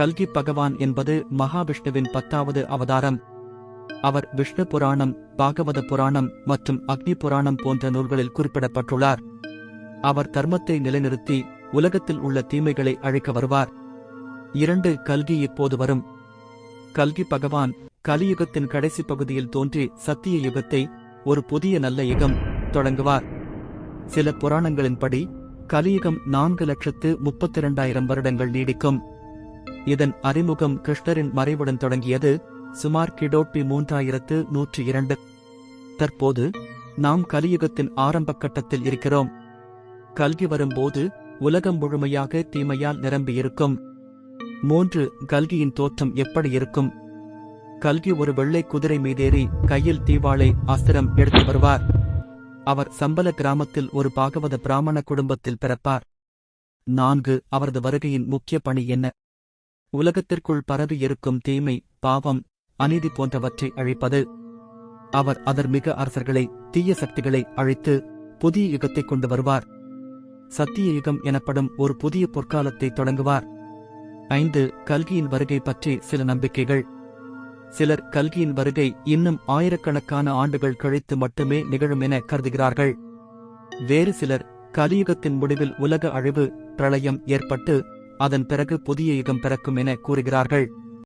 கல்கி பகவான் என்பது மகாவிஷ்ணுவின் பத்தாவது அவதாரம். அவர் விஷ்ணு புராணம் பாகவத புராணம் மற்றும் அக்னி புராணம் போன்ற நூல்களில் குறிப்பிடப்பட்டுள்ளார். அவர் தர்மத்தை நிலைநிறுத்தி உலகத்தில் உள்ள தீமைகளை அழைக்க வருவார். இரண்டு கல்கி இப்போது வரும். கல்கி பகவான் கலியுகத்தின் கடைசி பகுதியில் தோன்றி சத்திய யுகத்தை ஒரு புதிய நல்ல யுகம் தொடங்குவார். சில புராணங்களின்படி கலியுகம் நான்கு லட்சத்து முப்பத்தி இரண்டாயிரம் வருடங்கள் நீடிக்கும். இதன் அறிமுகம் கிருஷ்ணரின் மறைவுடன் தொடங்கியது சுமார் கிடோட்பி மூன்றாயிரத்து நூற்றி இரண்டு. தற்போது நாம் கலியுகத்தின் ஆரம்ப கட்டத்தில் இருக்கிறோம். கல்கி வரும்போது உலகம் முழுமையாக தீமையால் நிரம்பியிருக்கும். மூன்று கல்கியின் தோற்றம் எப்படி இருக்கும்? கல்கி ஒரு வெள்ளை குதிரை மீதேறி கையில் தீவாளை அஸ்திரம் எடுத்து வருவார். அவர் சம்பல கிராமத்தில் ஒரு பாகவத பிராமண குடும்பத்தில் பிறப்பார். நான்கு அவரது வருகையின் முக்கிய பணி என்ன? உலகத்திற்குள் பரவி இருக்கும் தீமை பாவம் அநீதி போன்றவற்றை அழிப்பது. அவர் அதர்மிக அரசர்களை தீய சக்திகளை அழித்து புதிய யுகத்தை கொண்டு வருவார். சத்திய யுகம் எனப்படும் ஒரு புதிய பொற்காலத்தை தொடங்குவார். ஐந்து கல்கியின் வருகை பற்றி சில நம்பிக்கைகள். சிலர் கல்கியின் வருகை இன்னும் ஆயிரக்கணக்கான ஆண்டுகள் கழித்து மட்டுமே நிகழும் என கருதுகிறார்கள். வேறு சிலர் கலியுகத்தின் முடிவில் உலக அழிவு பிரளயம் ஏற்பட்டு அதன் பிறகு புதிய யுகம் பிறக்கும் என கூறுகிறார்கள்.